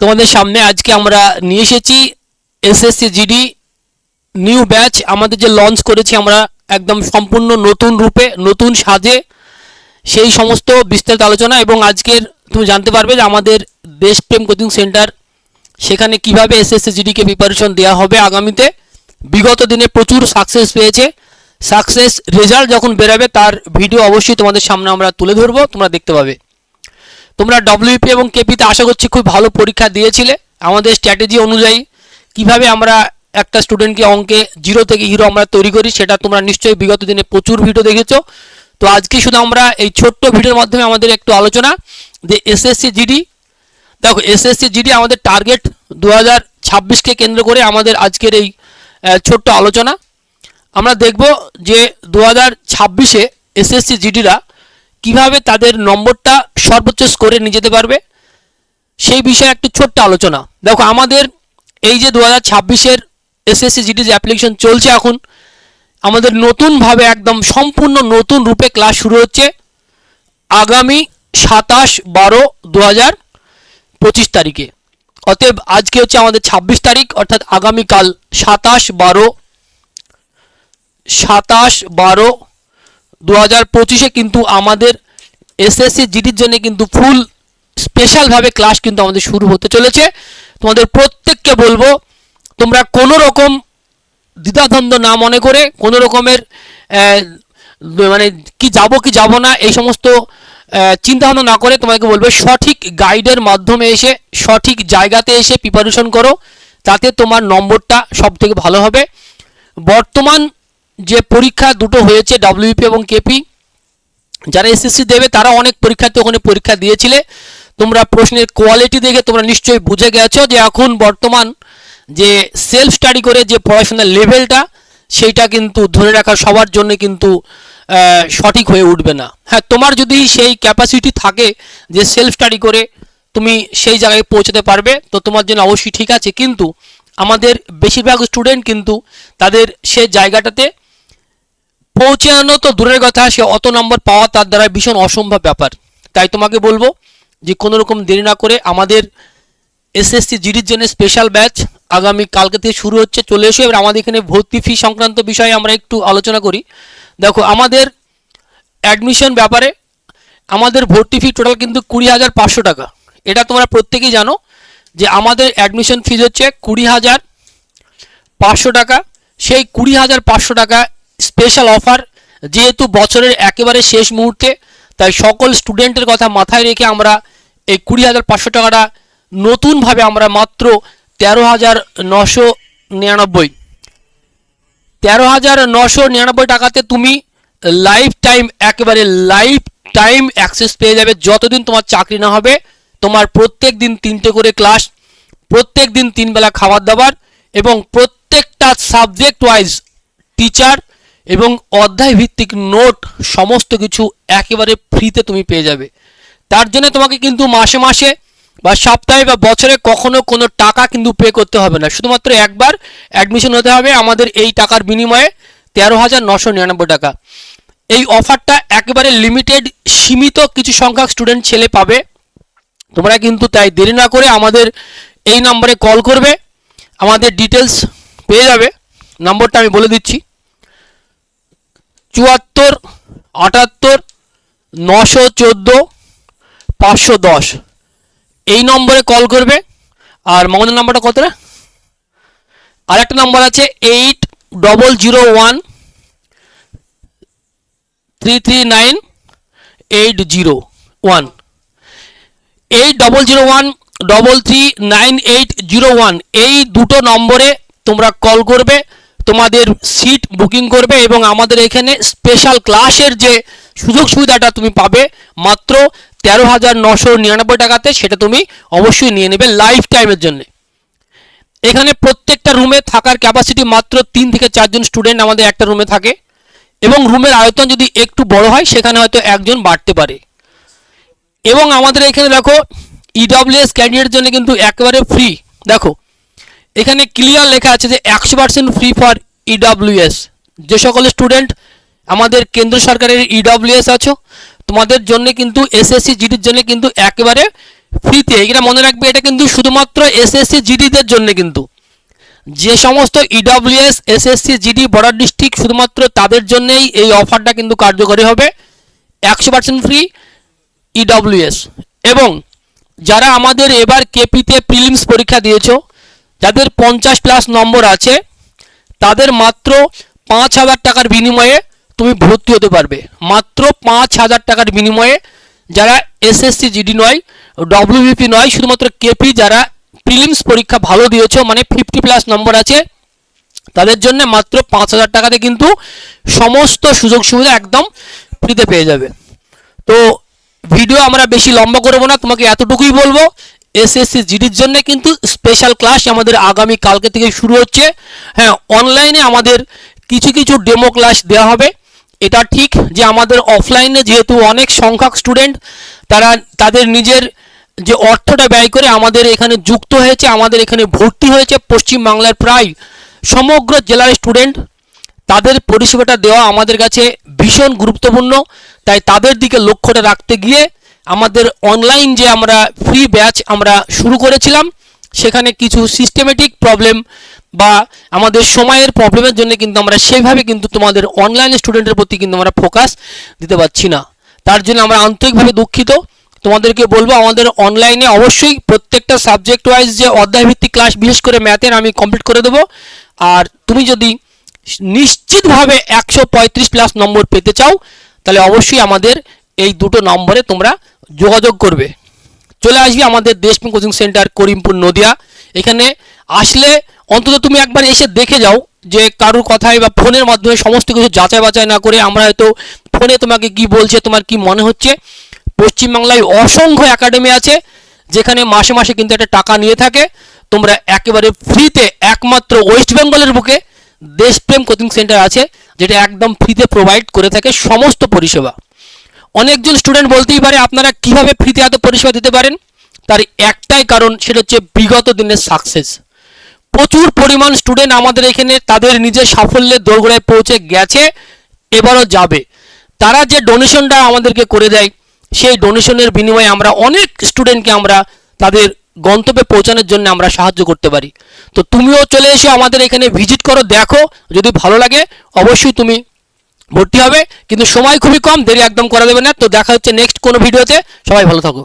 তোমাদের সামনে আজকে আমরা নিয়ে এসেছি এসএসসি জিডি নিউ ব্যাচ। আমাদের যে লঞ্চ করেছি আমরা একদম সম্পূর্ণ নতুন রূপে, নতুন সাজে। সেই সমস্ত বিস্তারিত আলোচনা এবং আজকের তুমি জানতে পারবে যে আমাদের দেশপ্রেম কোচিং সেন্টার সেখানে কীভাবে এসএসসি জিডিকে প্রিপারেশন দেওয়া হবে আগামীতে। বিগত দিনে প্রচুর সাকসেস পেয়েছে। সাকসেস রেজাল্ট যখন বেরোবে তার ভিডিও অবশ্যই তোমাদের সামনে আমরা তুলে ধরবো, তোমরা দেখতে পাবে। তোমরা ডব্লিউপি এবং কেপিতে আশা করছি খুব ভালো পরীক্ষা দিয়েছিলে। আমাদের স্ট্র্যাটেজি অনুযায়ী কীভাবে আমরা একটা স্টুডেন্টকে অঙ্কে জিরো থেকে হিরো আমরা তৈরি করি, সেটা তোমরা নিশ্চয়ই বিগত দিনে প্রচুর ভিডিও দেখেছ। তো আজকে শুধু আমরা এই ছোট্ট ভিডিওর মাধ্যমে আমাদের একটু আলোচনা, যে এসএসসি জিডি দেখো এসএসসি জিডি আমাদের টার্গেট দু হাজার ছাব্বিশকে কেন্দ্র করে আমাদের আজকের এই ছোট্ট আলোচনা। আমরা দেখব যে দু হাজার ছাব্বিশে এসএসসি জিডিরা কীভাবে তাদের নম্বরটা সর্বোচ্চ স্কোরে নিয়ে যেতে পারবে? সেই বিষয়ে একটু ছোট্ট আলোচনা। দেখো, আমাদের এই যে দু হাজার ছাব্বিশের এসএসসি জিডি যে অ্যাপ্লিকেশন চলছে এখন, আমাদের নতুনভাবে একদম সম্পূর্ণ নতুন রূপে ক্লাস শুরু হচ্ছে আগামী সাতাশ বারো দু হাজার পঁচিশ তারিখে। অতএব আজকে হচ্ছে আমাদের ছাব্বিশ তারিখ, অর্থাৎ আগামীকাল সাতাশ বারো সাতাশ বারো দু হাজার পঁচিশে কিন্তু আমাদের এসএসসি জিডির জন্য কিন্তু ফুল স্পেশালভাবে ক্লাস কিন্তু আমাদের শুরু হতে চলেছে। তোমাদের প্রত্যেককে বলব, তোমরা কোনো রকম দ্বিধাদ্বন্দ্ব না মনে করে, কোনো রকমের মানে কি যাব কি যাব না, এই সমস্ত চিন্তা ভাবনা না করে তোমাকে বলবে, সঠিক গাইডের মাধ্যমে এসে, সঠিক জায়গাতে এসে প্রিপারেশন করো, তাতে তোমার নম্বরটা সব থেকে ভালো হবে। বর্তমান যে পরীক্ষা দুটো হয়েছে ডাব্লিউপি এবং কেপি যারা এসএসসি দেবে তারা অনেক পরীক্ষার্থী ওখানে পরীক্ষা দিয়েছিলে। তোমরা প্রশ্নের কোয়ালিটি দেখে তোমরা নিশ্চয়ই বুঝে গেছো যে এখন বর্তমান যে সেলফ স্টাডি করে যে পড়াশোনার লেভেলটা সেইটা কিন্তু ধরে রাখা সবার জন্য কিন্তু সঠিক হয়ে উঠবে না। হ্যাঁ তোমার যদি সেই ক্যাপাসিটি থাকে যে সেলফ স্টাডি করে তুমি সেই জায়গায় পৌঁছাতে পারবে, তো তোমার জন্য অবশ্যই ঠিক আছে। কিন্তু আমাদের বেশিরভাগ স্টুডেন্ট কিন্তু তাদের সে জায়গাটাতে পৌঁছানো তো দূরের কথা, সে অত নম্বর পাওয়া তার দ্বারা ভীষণ অসম্ভব ব্যাপার। তাই তোমাকে বলব যে কোনো রকম দেরি না করে আমাদের এসএসসি জিডির জন্য স্পেশাল ব্যাচ আগামী কালকে থেকে শুরু হচ্ছে। চলে এসো, এবার আমাদের এখানে ভর্তি ফি সংক্রান্ত বিষয়ে আমরা একটু আলোচনা করি। দেখো, আমাদের অ্যাডমিশন ব্যাপারে আমাদের ভর্তি ফি টোটাল কিন্তু কুড়ি হাজার পাঁচশো টাকা। এটা তোমরা প্রত্যেকেই জানো যে আমাদের অ্যাডমিশন ফিজ হচ্ছে কুড়ি হাজার পাঁচশো টাকা। সেই কুড়ি হাজার পাঁচশো টাকা স্পেশাল অফার যেহেতু বছরের একেবারে শেষ মুহূর্তে, তাই সকল স্টুডেন্টের কথা মাথায় রেখে আমরা এই কুড়ি হাজার পাঁচশো টাকাটা নতুনভাবে আমরা মাত্র তেরো হাজার নশো নিরানব্বই। তেরো হাজার নশো নিরানব্বই টাকাতে তুমি লাইফ টাইম একেবারে লাইফ টাইম অ্যাক্সেস পেয়ে যাবে যতদিন তোমার চাকরি না হবে। তোমার প্রত্যেক দিন তিনটে করে ক্লাস প্রত্যেক দিন তিন বেলা খাবার দাবার এবং প্রত্যেকটা সাবজেক্ট ওয়াইজ টিচার এবং অধ্যায় ভিত্তিক নোট সমস্ত কিছু একেবারে ফ্রিতে তুমি পেয়ে যাবে। তার জন্য তোমাকে কিন্তু মাসে মাসে বা সপ্তাহে বা বছরে কখনো কোনো টাকা কিন্তু পে করতে হবে না। শুধুমাত্র একবার অ্যাডমিশন হতে হবে আমাদের এই টাকার বিনিময়ে তেরো হাজার নশো নিরানব্বই টাকা। এই অফারটা একেবারে লিমিটেড সীমিত কিছু সংখ্যক স্টুডেন্ট ছেলে পাবে। তোমরা কিন্তু তাই দেরি না করে আমাদের এই নম্বরে কল করবে। আমাদের ডিটেলস পেয়ে যাবে। নম্বরটা আমি বলে দিচ্ছি। চুয়াত্তর, আটাত্তর, নশো চোদ্দ, পাঁচশো দশ। এই নম্বরে কল করবে। আর মগনের নাম্বারটা কত রে? আর একটা নাম্বার আছে eight double zero one three three nine eight zero one eight double zero one double three nine eight zero one এই দুটো নম্বরে তোমরা কল করবে। তোমাদের সিট বুকিং করবে এবং আমাদের এখানে স্পেশাল ক্লাসের যে সুযোগ সুবিধাটা তুমি পাবে মাত্র তেরো হাজার নশো নিরানব্বই টাকাতে, সেটা তুমি অবশ্যই নিয়ে নেবে লাইফ টাইমের জন্য। এখানে প্রত্যেকটা রুমে থাকার ক্যাপাসিটি মাত্র তিন থেকে চারজন স্টুডেন্ট আমাদের একটা রুমে থাকে এবং রুমের আয়তন যদি একটু বড় হয়, সেখানে হয়তো একজন বাড়তে পারে। এবং আমাদের এখানে দেখো ইডব্লিউএস ক্যান্ডিডেটের জন্য কিন্তু একেবারে ফ্রি দেখো এখানে ক্লিয়ার লেখা আছে যে একশো পার্সেন্ট ফ্রি ফর ইডব্লিউএস যে সকল স্টুডেন্ট আমাদের কেন্দ্র সরকারের ইডব্লিউএস আছো, তোমাদের জন্য কিন্তু এসএসসি জিডির জন্য কিন্তু একেবারে ফ্রিতে এটা মনে রাখবে, এটা কিন্তু শুধুমাত্র এসএসসি জিডিদের জন্য কিন্তু। যে সমস্ত E EWS SSC GD border district শুধুমাত্র তাদের জন্যই এই অফারটা কিন্তু কার্যকরী হবে। একশো পার্সেন্ট ফ্রি ইডব্লিউএস এবং যারা আমাদের এবার কেপিতে প্রিলিমস পরীক্ষা দিয়েছ যাদের পঞ্চাশ প্লাস নম্বর আছে, তাদের মাত্র পাঁচ হাজার টাকার বিনিময়ে তুমি ভর্তি হতে পারবে। মাত্র পাঁচ হাজার টাকার বিনিময়ে যারা এসএসসি জিডি নয় ডব্লিউবিপি নয়, শুধুমাত্র কেপি যারা প্রিলিমস পরীক্ষা ভালো দিয়েছ মানে ফিফটি প্লাস নম্বর আছে, তাদের জন্য মাত্র পাঁচ হাজার টাকাতে কিন্তু সমস্ত সুযোগ সুবিধা একদম ফ্রিতে পেয়ে যাবে। তো ভিডিও আমরা বেশি লম্বা করব না, তোমাকে এতটুকুই বলব এসএসসি জিডির জন্য কিন্তু স্পেশাল ক্লাস আমাদের আগামী কালকে থেকে শুরু হচ্ছে। হ্যাঁ অনলাইনে আমাদের কিছু কিছু ডেমো ক্লাস দেওয়া হবে। এটা ঠিক যে আমাদের অফলাইনে যেহেতু অনেক সংখ্যক স্টুডেন্ট তারা তাদের নিজের যে অর্থটা ব্যয় করে আমাদের এখানে যুক্ত হয়েছে, আমাদের এখানে ভর্তি হয়েছে পশ্চিমবাংলার প্রায় সমগ্র জেলার স্টুডেন্ট তাদের পরিষেবাটা দেওয়া আমাদের কাছে ভীষণ গুরুত্বপূর্ণ। তাই তাদের দিকে লক্ষ্যটা রাখতে গিয়ে আমাদের অনলাইন যে আমরা ফ্রি ব্যাচ আমরা শুরু করেছিলাম, সেখানে কিছু সিস্টেমেটিক প্রবলেম বা আমাদের সময়ের প্রবলেমের জন্য কিন্তু আমরা সেইভাবে কিন্তু তোমাদের অনলাইন স্টুডেন্টের প্রতি কিন্তু আমরা ফোকাস দিতে পারছি না। তার জন্য আমরা আন্তরিকভাবে দুঃখিত। তোমাদেরকে বলব, আমাদের অনলাইনে অবশ্যই প্রত্যেকটা সাবজেক্ট ওয়াইজ যে অধ্যায়ভিত্তিক ক্লাস বিশেষ করে ম্যাথের আমি কমপ্লিট করে দেবো। আর তুমি যদি নিশ্চিতভাবে একশো পঁয়ত্রিশ প্লাস নম্বর পেতে চাও, তাহলে অবশ্যই আমাদের এই দুটো নম্বরে তোমরা যোগাযোগ করবে। চলে আসবি আমাদের দেশপ্রেম কোচিং সেন্টার করিমপুর, নদিয়া। এখানে আসলে অন্তত তুমি একবার এসে দেখে যাও যে কারোর কথায় বা ফোনের মাধ্যমে সমস্ত কিছু যাচাই বাছাই না করে আমরা হয়তো ফোনে তোমাকে কি বলছে, তোমার কি মনে হচ্ছে। পশ্চিমবাংলায় অসংখ্য একাডেমি আছে, যেখানে মাসে মাসে কিন্তু একটা টাকা নিয়ে থাকে। তোমরা একেবারে ফ্রিতে একমাত্র ওয়েস্ট বেঙ্গলের বুকে দেশপ্রেম কোচিং সেন্টার আছে, যেটা একদম ফ্রিতে প্রোভাইড করে থাকে সমস্ত পরিষেবা। অনেকজন স্টুডেন্ট বলতেই পারে আপনারা কীভাবে ফ্রিতে এত পরিষেবা দিতে পারেন। তার একটাই কারণ, সেটা হচ্ছে বিগত দিনের সাকসেস প্রচুর পরিমাণ স্টুডেন্ট আমাদের এখানে তাদের নিজের সাফল্যের দোরগোড়ায় পৌঁছে গেছে, এবারও যাবে। তারা যে ডোনেশনটা আমাদেরকে করে দেয়, সেই ডোনেশনের বিনিময়ে আমরা অনেক স্টুডেন্টকে আমরা তাদের গন্তব্যে পৌঁছানোর জন্য আমরা সাহায্য করতে পারি। তো তুমিও চলে এসে আমাদের এখানে ভিজিট করো, দেখো। যদি ভালো লাগে, অবশ্যই তুমি ভর্তি হবে, কিন্তু সময় খুবই কম, দেরি একদম করা দেবে না। তো দেখা হচ্ছে নেক্সট কোনো ভিডিওতে। সবাই ভালো থাকো।